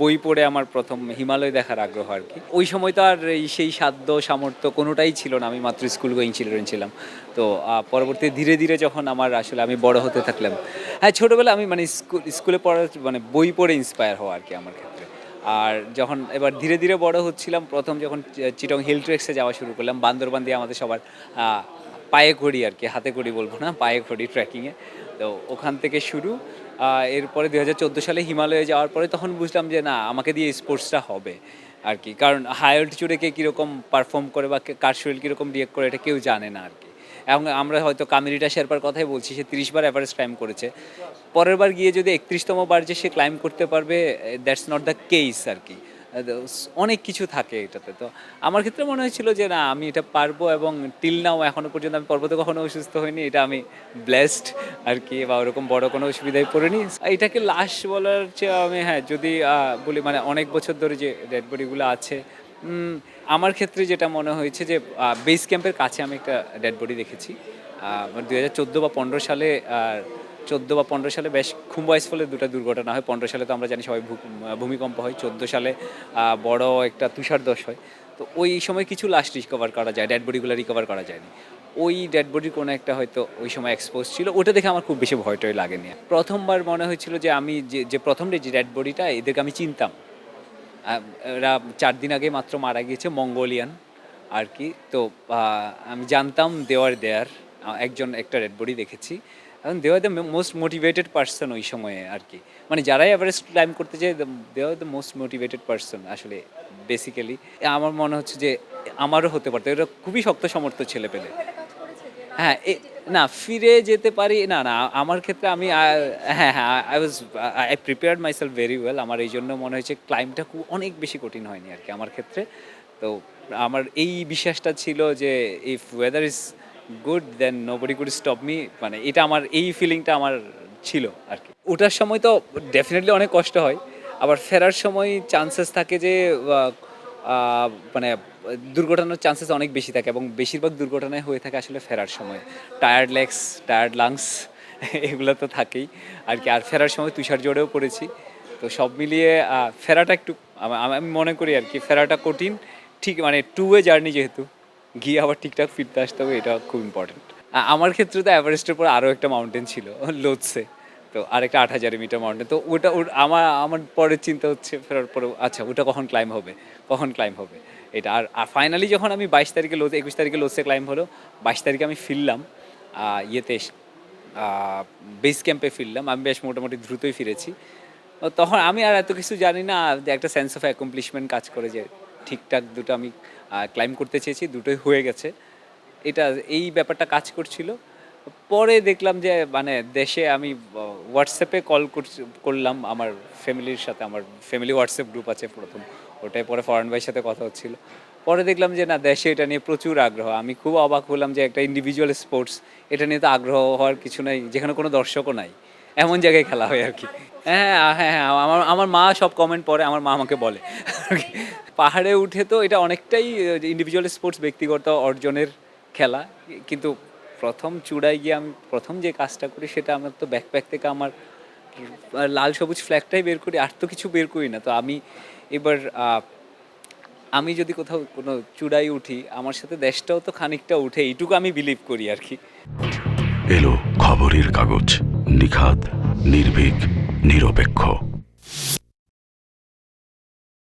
বই পড়ে আমার প্রথম হিমালয় দেখার আগ্রহ আর কি। ওই সময় তো আর সেই সাধ্য, সামর্থ্য কোনোটাই ছিল না। আমি মাত্র স্কুল গোয়িং চিলড্রেন ছিলাম। তো পরবর্তী ধীরে ধীরে যখন আমার আসলে আমি বড় হতে থাকলাম হ্যাঁ ছোটোবেলা আমি মানে স্কুল স্কুলে পড়ার মানে বই পড়ে ইন্সপায়ার হওয়া আর কি আমার ক্ষেত্রে। আর যখন এবার ধীরে ধীরে বড় হচ্ছিলাম, প্রথম যখন চিটং হিল ট্রেক্সে যাওয়া শুরু করলাম, বান্দরবান দিয়ে আমাদের সবার পায়ে ঘড়ি আর কি, হাতে ঘড়ি বলব না, পায়ে ঘড়ি ট্রেকিংয়ে তো ওখান থেকে শুরু এরপরে দুই হাজার সালে হিমালয়ে যাওয়ার পরে তখন বুঝলাম যে না, আমাকে দিয়ে স্পোর্টসটা হবে আর কি। কারণ হাই অল্টিচুডে কে কীরকম পারফর্ম করে বা কার শরীর কীরকম রিয়েক্ট করে, এটা কেউ জানে না আর কি। এবং আমরা হয়তো কামিলিটা শেরপার কথাই বলছি, সে তিরিশবার অ্যাভারেজ ক্লাইম করেছে। পরের বার গিয়ে যদি একত্রিশতম বার যে সে ক্লাইম করতে পারবে দ্যাটস নট দ্য কেস আর কি। অনেক কিছু থাকে এটাতে। তো আমার ক্ষেত্রে মনে হয়েছিল যে, না, আমি এটা পারব এবং টিল নাও এখনও পর্যন্ত আমি পর্বতে কখনো অসুস্থ হইনি। এটা আমি ব্লেসড আর কি, বা ওরকম বড় কোনো অসুবিধায় পড়িনি। এটাকে লাশ বলার চেয়ে আমি হ্যাঁ যদি বলি মানে অনেক বছর ধরে যে ডেড বডিগুলো আছে আমার ক্ষেত্রে যেটা মনে হয়েছে যে বেস ক্যাম্পের কাছে আমি একটা ডেড বডি দেখেছি। দু হাজার চোদ্দ বা পনেরো সালে চোদ্দ বা পনেরো সালে বেশ খুম্বাইস ফলে দুটো দুর্ঘটনা হয়। পনেরো সালে তো আমরা জানি সবাই ভূমিকম্প হয়। চোদ্দ সালে বড় একটা তুষারদশ হয়। তো ওই সময় কিছু লাস্ট রিকভার করা যায় ডেড বডিগুলো রিকভার করা যায়নি। ওই ডেড বডির কোনো একটা হয়তো ওই সময় এক্সপোজ ছিল। ওটা দেখে আমার খুব বেশি ভয়টয় লাগেনি। প্রথমবার মনে হয়েছিল যে আমি যে যে প্রথম যে ডেড বডিটা এদেরকে আমি চিনতাম। এরা চার দিন আগে মাত্র মারা গিয়েছে, মঙ্গোলিয়ান আর কি। তো আমি জানতাম দেওয়ার দেয়ার একজন একটা রেড বডি দেখেছি। এবং they the most motivated person ওই সময়ে আর কি মানে যারাই এভারেস্ট ক্লাইম করতে যায় they the most motivated person আসলে বেসিক্যালি আমার মনে হচ্ছে যে, আমারও হতে পারতো। এটা খুবই শক্ত সমর্থ ছেলে পেলে। হ্যাঁ না, ফিরে যেতে পারি, না না, আমার ক্ষেত্রে আমি হ্যাঁ হ্যাঁ I was I prepared myself very well আমার এই জন্য মনে হয়েছে ক্লাইমটা খুব, অনেক বেশি কঠিন হয়নি আর কি আমার ক্ষেত্রে। তো আমার এই বিশ্বাসটা ছিল যে if weather is good then nobody could stop me মানে এটা আমার, এই ফিলিংটা আমার ছিল আর কি। ওটার সময় তো ডেফিনেটলি অনেক কষ্ট হয়, আবার ফেরার সময় চান্সেস থাকে যে মানে দুর্ঘটনার চান্সেস অনেক বেশি থাকে এবং বেশিরভাগ দুর্ঘটনায় হয়ে থাকে আসলে ফেরার সময়। টায়ার্ড লেগস টায়ার্ড লাংস এগুলো তো থাকেই আর কি। আর ফেরার সময় তুষার জোরেও পড়েছি, তো সব মিলিয়ে ফেরাটা একটু, আমি মনে করি আর কি, ফেরাটা কঠিন, ঠিক মানে টু ওয়ে জার্নি যেহেতু। গিয়ে আবার ঠিকঠাক ফিরতে আসতে হবে, এটা খুব ইম্পর্টেন্ট আমার ক্ষেত্রে তো এভারেস্টের পর আরও একটা মাউন্টেন ছিল লোৎসে তো আরেকটা আট হাজার মিটার মাউন্টেন তো ওটা আমার আমার পরের চিন্তা হচ্ছে, ফেরার পরে আচ্ছা ওটা কখন ক্লাইম হবে? কখন ক্লাইম হবে? এটা আর আর ফাইনালি যখন আমি বাইশ তারিখে লোতে একুশ তারিখে লোসে ক্লাইম হলো, বাইশ তারিখে আমি ফিরলাম ইয়েতে বেস ক্যাম্পে ফিরলাম, আমি বেশ মোটামুটি দ্রুতই ফিরেছি। তখন আমি আর এত কিছু জানি না একটা সেন্স অফ অ্যাকমপ্লিশমেন্ট কাজ করে যে ঠিকঠাক দুটো আমি ক্লাইম করতে চেয়েছি, দুটোই হয়ে গেছে। এটা, এই ব্যাপারটা কাজ করছিল। পরে দেখলাম যে মানে দেশে আমি হোয়াটসঅ্যাপে কল করলাম আমার ফ্যামিলির সাথে, আমার ফ্যামিলি হোয়াটসঅ্যাপ গ্রুপ আছে প্রথম। ওটাই পরে ফরেন ভাইয়ের সাথে কথা হচ্ছিল। পরে দেখলাম যে, না, দেশে এটা নিয়ে প্রচুর আগ্রহ। আমি খুব অবাক হলাম যে, একটা ইন্ডিভিজুয়াল স্পোর্টস এটা নিয়ে তো আগ্রহ হওয়ার কিছু নাই, যেখানে কোনো দর্শকও নাই। এমন জায়গায় খেলা হয় আর কি। হ্যাঁ হ্যাঁ হ্যাঁ আমার আমার মা সব কমেন্ট পড়ে, আমার মা আমাকে বলে। পাহাড়ে উঠে তো এটা অনেকটাই ইন্ডিভিজুয়াল স্পোর্টস ব্যক্তিগত অর্জনের খেলা, কিন্তু প্রথম চূড়ায় গিয়ে আমি প্রথম যে কাজটা করি সেটা আমার তো ব্যাকপ্যাক থেকে আমার লাল সবুজ ফ্ল্যাগটাই বের করি, আর তো কিছু বের করি না। তো আমি এবার আমি যদি কোথাও কোনো চূড়ায় উঠি, আমার সাথে দেশটাও তো খানিকটা উঠে, এইটুকু আমি বিলিভ করি আর কি। এলো খবরের কাগজ নিখাত নির্ভীক। নিরপেক্ষ।